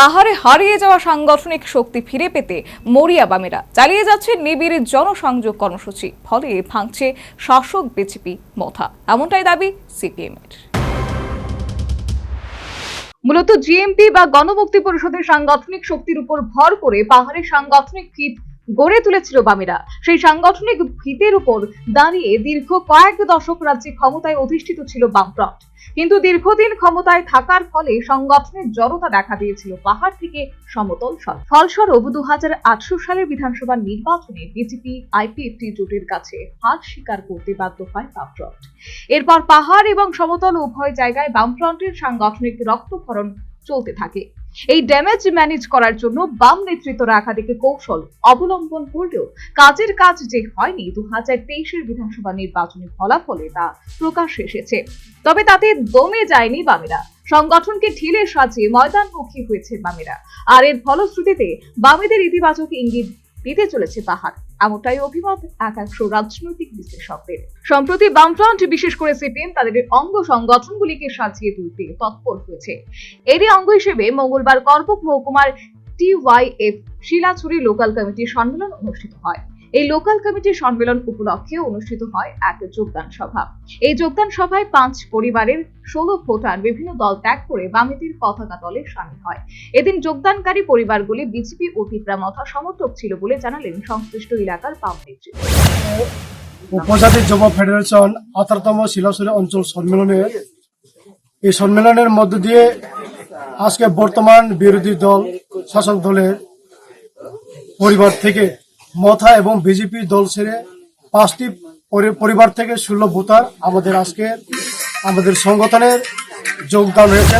পাহাড়ে হারিয়ে যাওয়া সাংগঠনিক শক্তি ফিরে পেতে মরিয়া বামেরা চালিয়ে যাচ্ছে নিবিড় জনসংযোগ কর্মসূচি, ফলে ভাঙছে শাসক বিজেপি মথা। এমনটাই দাবি সিপিএম এর মূলত জিএমপি বা গণমুক্তি পরিষদের সাংগঠনিক শক্তির উপর ভর করে পাহাড়ের সাংগঠনিক ভিত গড়ে তুলেছিল বামেরা। সেই সাংগঠনিক ভিতের উপর দাঁড়িয়ে দীর্ঘ কয়েক দশক রাজ্যে ক্ষমতায় অধিষ্ঠিত ছিল বামফ্রন্ট। কিন্তু দীর্ঘদিন ক্ষমতায় থাকার ফলে সংগঠনের জড়তা দেখা দিয়েছিল পাহাড় থেকে সমতল ফলস্বরূপ দু হাজার আটশো সালের বিধানসভা নির্বাচনে বিজেপি আইপিএফটি জোটের কাছে হার স্বীকার করতে বাধ্য হয় বামফ্রন্ট। এরপর পাহাড় এবং সমতল উভয় জায়গায় বামফ্রন্টের সাংগঠনিক রক্তক্ষরণ চলতে থাকে। এই ড্যামেজ ম্যানেজ করার জন্য বাম নেতৃত্বরা একাধিক কৌশল অবলম্বন করলেও কাজের কাজ যে হয়নি দু হাজার তেইশের বিধানসভা নির্বাচনের ফলাফলে তা প্রকাশ এসেছে। তবে তাতে দমে যায়নি বামেরা। সংগঠনকে ঢিলে সাজিয়ে ময়দানমুখী হয়েছে বামেরা। আর এর ফলশ্রুতিতে বামেদের ইতিবাচক ইঙ্গিত দিতে চলেছে পাহাড়। এমনটাই অভিমত একাংশ রাজনৈতিক বিশ্লেষকদের। সম্প্রতি বামফ্রন্ট, বিশেষ করে সিপিএম, তাদের অঙ্গ সংগঠনগুলিকে সাজিয়ে তুলতে তৎপর হয়েছে। এরই অঙ্গ হিসেবে মঙ্গলবার কর্পক মহকুমার টিওয়াইএফ শিলাছড়ি লোকাল কমিটির সম্মেলন অনুষ্ঠিত হয়। এই লোকাল কমিটির সম্মেলন উপলক্ষে অনুষ্ঠিত হয় এক যোগদান সভা। এই যোগদান সভায় পাঁচ পরিবারের ষোলো ভোটার বিভিন্ন দল ত্যাগ করে বামেতির পতাকা দলে সামিল হয়। এদিন যোগদানকারী পরিবারগুলি বিজেপি ও তিপ্রামথা সমর্থক ছিল বলে জানালেন সংশ্লিষ্ট এলাকার বাম উপজাতি যুব ফেডারেশন আঠারোতম শিলাসুরে অঞ্চল সম্মেলনে এই সম্মেলনের মধ্য দিয়ে আজকে বর্তমান বিরোধী দল শাসক দলের পরিবার থেকে মথা এবং বিজেপি দল ছেড়ে পাঁচটি পরিবার থেকে ষোলো ভোটার আমাদের আজকে আমাদের সংগঠনের যোগদান হয়েছে।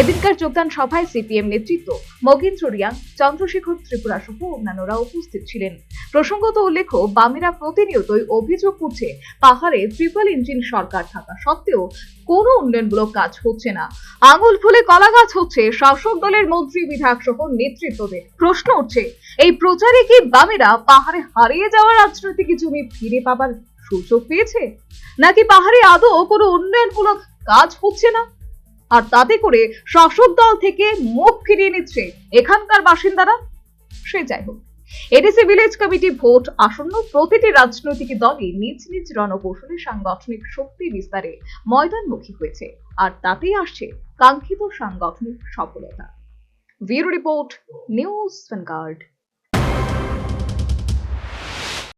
এদিনকার যোগদান সভায় সিপিএম নেতৃত্ব মগেন্দ্র রিয়াং, চন্দ্রশেখর ত্রিপুরা সহ অন্যান্যরা উপস্থিত ছিলেন। প্রসঙ্গত উল্লেখ্য বামেরা প্রতিনিয়তই অভিযোগ করছে, পাহাড়ে ট্রিপল ইঞ্জিন সরকার থাকা সত্ত্বেও কোনো উন্নয়নমূলক কাজ হচ্ছে না। আঙুল ফুলে কলা গাছ হচ্ছে, শাসক দলের মন্ত্রী, বিধায়ক সহ নেতৃত্বদের প্রশ্ন উঠছে, এই প্রচারে কি বামেরা পাহাড়ে হারিয়ে যাওয়া রাজনৈতিক জমি ফিরে পাবার সুযোগ পেয়েছে? নাকি পাহাড়ে আদৌ কোনো উন্নয়নমূলক কাজ হচ্ছে না? আর তাতে করে শাসক দল থেকে মুখ ফিরিয়ে নিচ্ছে এখানকার বাসিন্দারা। সে যাই হোক এডিসি ভিলেজ কমিটি ভোট আসন্ন প্রতিটি রাজনৈতিক দলই নিজ নিজ রণকৌশলে সাংগঠনিক শক্তি বিস্তারে ময়দানমুখী হয়েছে আর তাতেই আসছে কাঙ্ক্ষিত সাংগঠনিক সফলতা। Bureau report, news vanguard